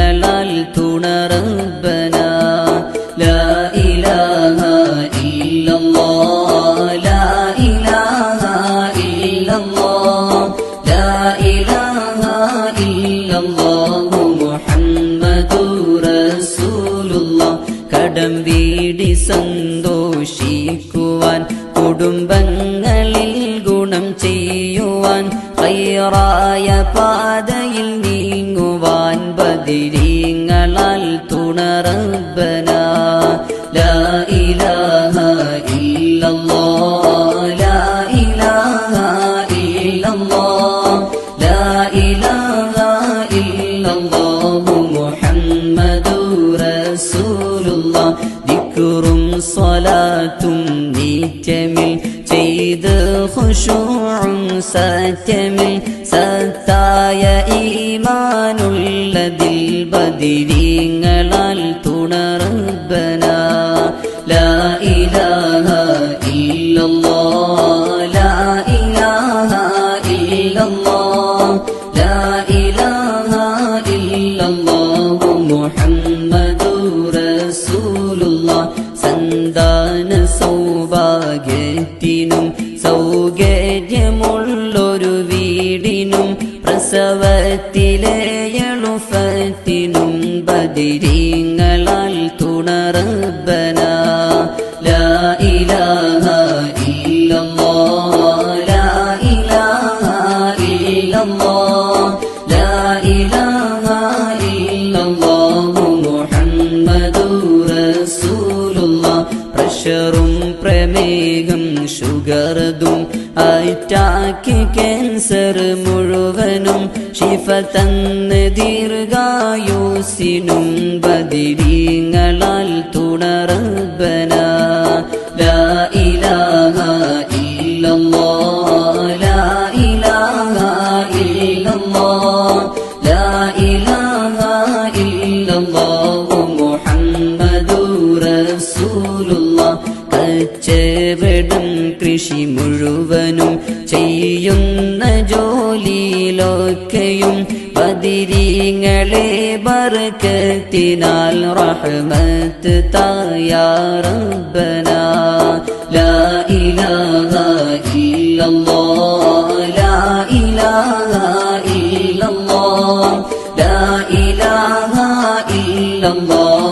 ബദിരീങ്ങളാൽ തുണറബന ലാ ഇലാഹ ഇല്ലല്ലാഹ് ലാ ഇലാഹ ഇല്ലല്ലാഹ് ലാ ഇലാഹ ഇല്ലല്ലാഹു മുഹമ്മദുർ റസൂലുള്ളാഹ് കടം വീടി സന്തോഷിക്കുവാൻ കുടുംബങ്ങളിൽ ഗുണം ചെയ്യുവാൻ ഹൈറായ പാതയിൽ നീങ്ങുവാൻ ബദിരീങ്ങളാൽ തുണറബന ലാ ഇലാഹ ഇല്ലല്ലാഹ് ലാ ഇലാഹ ഇല്ലല്ലാഹ് ലാ ഇലാഹ ഇല്ലല്ലാഹു മുഹമ്മദുർ റസൂലുള്ളാഹ്. ദിക്റും സ്വലാത്തും നീറ്റമിൽ ചെയ്ത് ഖുശൂഉം സറ്റമിൽ സത്തായ ഈമാനുള്ളതിൽ ബദിരീങ്ങളാൽ സൗകര്യമുള്ളൊരു വീടിനും പ്രസവത്തിലെ ബദിരീങ്ങളാൽ തുണറബന ലാ ഇലാഹ ഇല്ലല്ലാഹ് ലാ ഇലാഹ ഇല്ലല്ലാഹ് ലാ ഇലാഹ പ്രഷറും പ്രമേഹം ഷുഗറും അറ്റാക്ക് ക്യാൻസർ മുഴുവനും ശിഫ തന്ന ദീർഘായുസിനും ബദിരീങ്ങളാൽ തുണറബന കച്ചവടം കൃഷി മുഴുവനും ചെയ്യുന്ന ജോലിയിലൊക്കെയും പതിരീങ്ങളെ ബർക്കത്തിനാൽ റഹ്മത്ത് തായാറബന ലാ ഇലാഹ ഇല്ലല്ലാഹ് ലാ ഇലാഹ ഇല്ലല്ലാഹ് ലാ ഇലാഹ ഇല്ലല്ലാഹു.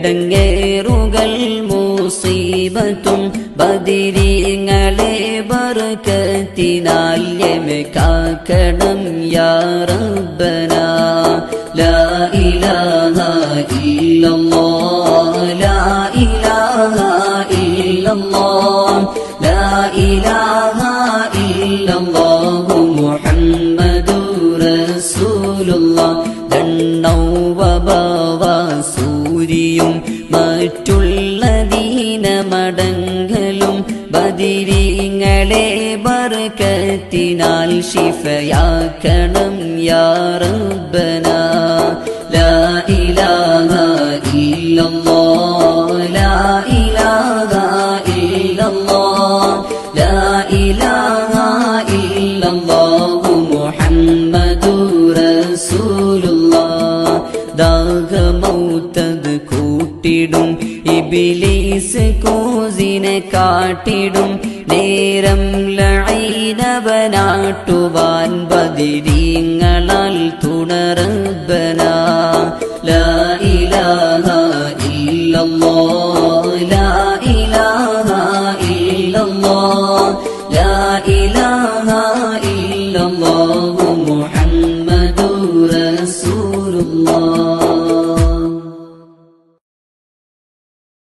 എടങ്ങേറുകൾ മൂസീബത്തും ബദിരീങ്ങളെ ബർക്കത്തിനാൽ കാക്കണം യാ റബ്ബന. ലാ ഇലാഹ ഇല്ലല്ലാഹ് ലാ ഇലാഹ ഇല്ലല്ലാഹ് ലാ ഇലാഹ ഇല്ലല്ലാഹു മുഹമ്മദുർ റസൂലുള്ളാഹ്. ദണ്ണൗവബവ സൂരിയും മറ്റുള്ള ദീനമടങ്ങലും ബദിരിങ്ങളെ ബർക്കത്തിനാൽ ശിഫയാക്കണം യാ ലാ ഇലാഹ ഇല്ലല്ലാഹ് ഇബിലീസ് കൂസിനെ കാട്ടിടും. നേരം ലൈനവനാട്ടുവാൻ ബദിരീങ്ങളാൽ തുണർബന ലാ ഇലാഹ ഇല്ലല്ലാഹ് ലാ ഇലാഹ ഇല്ലല്ലാഹ് ലാ ഇലാഹ ഇല്ലല്ലാഹ്.